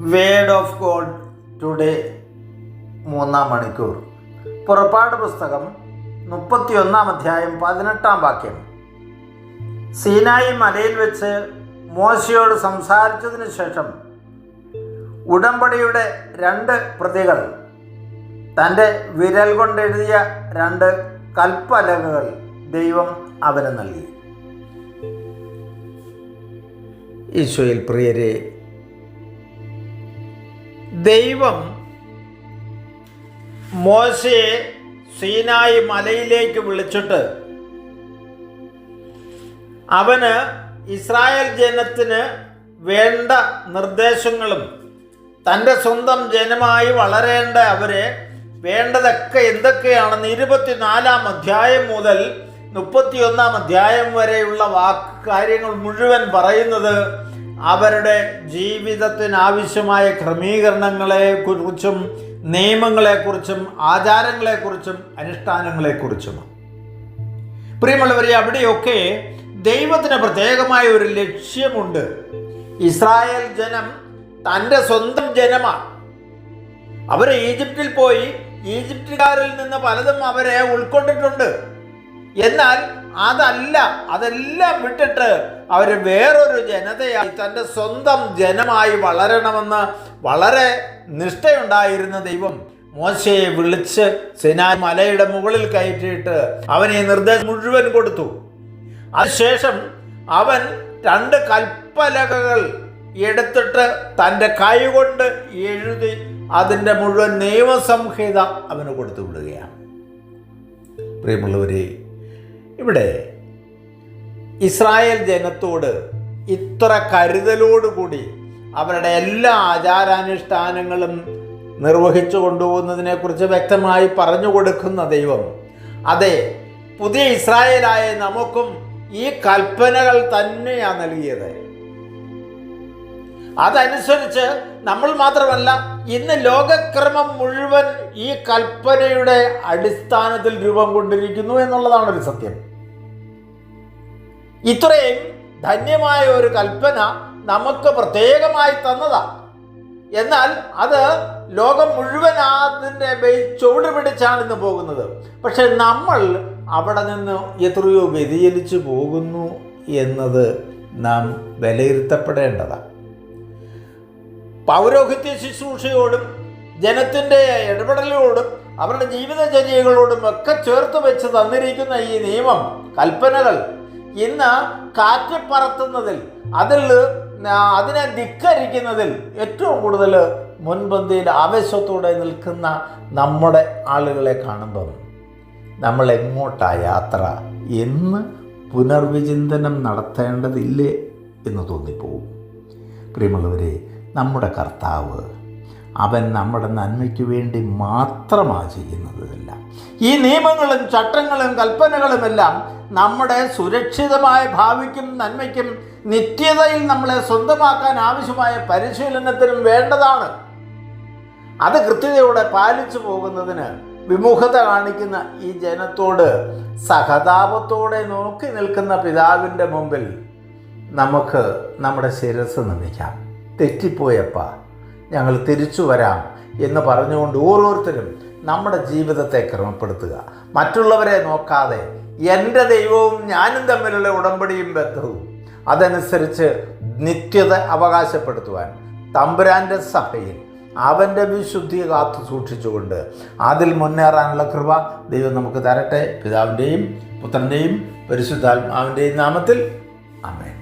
Word of God today മൂന്നാം മണിക്കൂർ. പുറപ്പാട് പുസ്തകം മുപ്പത്തിയൊന്നാം അധ്യായം പതിനെട്ടാം വാക്യം. സീനായി മലയിൽ വെച്ച് മോശയോട് സംസാരിച്ചതിന് ശേഷം ഉടമ്പടിയുടെ രണ്ട് പ്രതികൾ തന്റെ വിരൽ കൊണ്ടെഴുതിയ രണ്ട് കൽപ്പലകകൾ ദൈവം അവന് നൽകി. ഈശോയിൽ പ്രിയരെ ദൈവം മോശയെ സീനായി മലയിലേക്ക് വിളിച്ചിട്ട് അവന് ഇസ്രായേൽ ജനത്തിന് വേണ്ട നിർദ്ദേശങ്ങളും തന്റെ സ്വന്തം ജനമായി വളരേണ്ട അവരെ വേണ്ടതൊക്കെ എന്തൊക്കെയാണെന്ന് ഇരുപത്തിനാലാം അധ്യായം മുതൽ മുപ്പത്തിയൊന്നാം അധ്യായം വരെയുള്ള വാക്ക് കാര്യങ്ങൾ മുഴുവൻ പറയുന്നത് അവരുടെ ജീവിതത്തിനാവശ്യമായ ക്രമീകരണങ്ങളെ കുറിച്ചും നിയമങ്ങളെക്കുറിച്ചും ആചാരങ്ങളെക്കുറിച്ചും അനുഷ്ഠാനങ്ങളെക്കുറിച്ചും. പ്രിയമുള്ളവരെ അവിടെയൊക്കെ ദൈവത്തിന് പ്രത്യേകമായ ഒരു ലക്ഷ്യമുണ്ട്. ഇസ്രായേൽ ജനം തന്റെ സ്വന്തം ജനമാണ്. അവർ ഈജിപ്തിൽ പോയി ഈജിപ്തുകാരിൽ നിന്ന് പലതും അവരെ ഉൾക്കൊണ്ടിട്ടുണ്ട്. എന്നാൽ അതല്ല അതെല്ലാം വിട്ടിട്ട് അവർ വേറൊരു ജനതയായി തന്റെ സ്വന്തം ജനമായി വളരണമെന്ന് വളരെ നിഷ്ഠയുണ്ടായിരുന്ന ദൈവം മോശയെ വിളിച്ച് സിനാ മലയുടെ മുകളിൽ കയറ്റിയിട്ട് അവനെ നിർദ്ദേശം മുഴുവൻ കൊടുത്തു. അതിനുശേഷം അവൻ രണ്ട് കൽപ്പലകകൾ എടുത്തിട്ട് തന്റെ കൈകൊണ്ട് എഴുതി അതിന്റെ മുഴുവൻ നിയമസംഹിത അവന് കൊടുത്തു വിടുകയാണ്. പ്രിയമുള്ളവരെ ഇവിടെ ഇസ്രായേൽ ജനത്തോട് ഇത്ര കരുതലോടുകൂടി അവരുടെ എല്ലാ ആചാരാനുഷ്ഠാനങ്ങളും നിർവഹിച്ചു കൊണ്ടുപോകുന്നതിനെക്കുറിച്ച് വ്യക്തമായി പറഞ്ഞു കൊടുക്കുന്ന ദൈവം. അതെ പുതിയ ഇസ്രായേലായ നമുക്കും ഈ കൽപ്പനകൾ തന്നെയാണ് നൽകിയത്. അതനുസരിച്ച് നമ്മൾ മാത്രമല്ല ഇന്ന് ലോകക്രമം മുഴുവൻ ഈ കൽപ്പനയുടെ അടിസ്ഥാനത്തിൽ രൂപം കൊണ്ടിരിക്കുന്നു എന്നുള്ളതാണ് ഒരു സത്യം. ഇത്രയും ധന്യമായ ഒരു കൽപ്പന നമുക്ക് പ്രത്യേകമായി തന്നതാണ് എന്നാൽ അത് ലോകം മുഴുവൻ അതിന്റെ ചുവട് പിടിച്ചാണ് ഇന്ന് പോകുന്നത്. പക്ഷെ നമ്മൾ അവിടെ നിന്ന് എത്രയോ വ്യതിചലിച്ചു പോകുന്നു എന്നത് നാം വിലയിരുത്തപ്പെടേണ്ടതാണ് പൗരോഹിത്യ ശുശ്രൂഷയോടും ജനത്തിന്റെ ഇടപെടലോടും അവരുടെ ജീവിതചര്യകളോടും ഒക്കെ ചേർത്ത് വെച്ച് തന്നിരിക്കുന്ന ഈ നിയമം കൽപ്പനകൾ ഇന്ന് കാറ്റ് പറത്തുന്നതിൽ അതിൽ അതിനെ ധിക്കരിക്കുന്നതിൽ ഏറ്റവും കൂടുതൽ മുൻപന്തിയിൽ ആവേശത്തോടെ നിൽക്കുന്ന നമ്മുടെ ആളുകളെ കാണുമ്പം നമ്മൾ എങ്ങോട്ടാ യാത്ര? എന്ന് പുനർവിചിന്തനം നടത്തേണ്ടതില്ലേ എന്ന് തോന്നിപ്പോവും പ്രിയമുള്ളവരെ നമ്മുടെ കർത്താവ് അവൻ നമ്മുടെ നന്മയ്ക്ക് വേണ്ടി മാത്രമാണ് ചെയ്യുന്നതല്ല. ഈ നിയമങ്ങളും ചട്ടങ്ങളും കൽപ്പനകളുമെല്ലാം നമ്മുടെ സുരക്ഷിതമായ ഭാവിക്കും നന്മയ്ക്കും നിത്യതയിൽ നമ്മളെ സ്വന്തമാക്കാൻ ആവശ്യമായ പരിശീലനത്തിനും വേണ്ടതാണ്. അത് കൃത്യതയോടെ പാലിച്ചു പോകുന്നതിന് വിമുഖത കാണിക്കുന്ന ഈ ജനത്തോട് സഹതാപത്തോടെ നോക്കി നിൽക്കുന്ന പിതാവിന്റെ മുമ്പിൽ നമുക്ക് നമ്മുടെ ശിരസ് നമിക്കാം തെറ്റിപ്പോയപ്പ ഞങ്ങൾ തിരിച്ചു വരാം എന്ന് പറഞ്ഞുകൊണ്ട് ഓരോരുത്തരും നമ്മുടെ ജീവിതത്തെ ക്രമപ്പെടുത്തുക. മറ്റുള്ളവരെ നോക്കാതെ എന്റെ ദൈവവും ഞാനും തമ്മിലുള്ള ഉടമ്പടിയും ബന്ധവും അതനുസരിച്ച് നിത്യത അവകാശപ്പെടുത്തുവാൻ തമ്പുരാന്റെ സഭയിൽ അവന്റെ വിശുദ്ധിയെ കാത്തു സൂക്ഷിച്ചുകൊണ്ട് അതിൽ മുന്നേറാനുള്ള കൃപ ദൈവം നമുക്ക് തരട്ടെ. പിതാവിന്റെയും പുത്രന്റെയും പരിശുദ്ധാത്മാവിന്റെയും നാമത്തിൽ. അമേൻ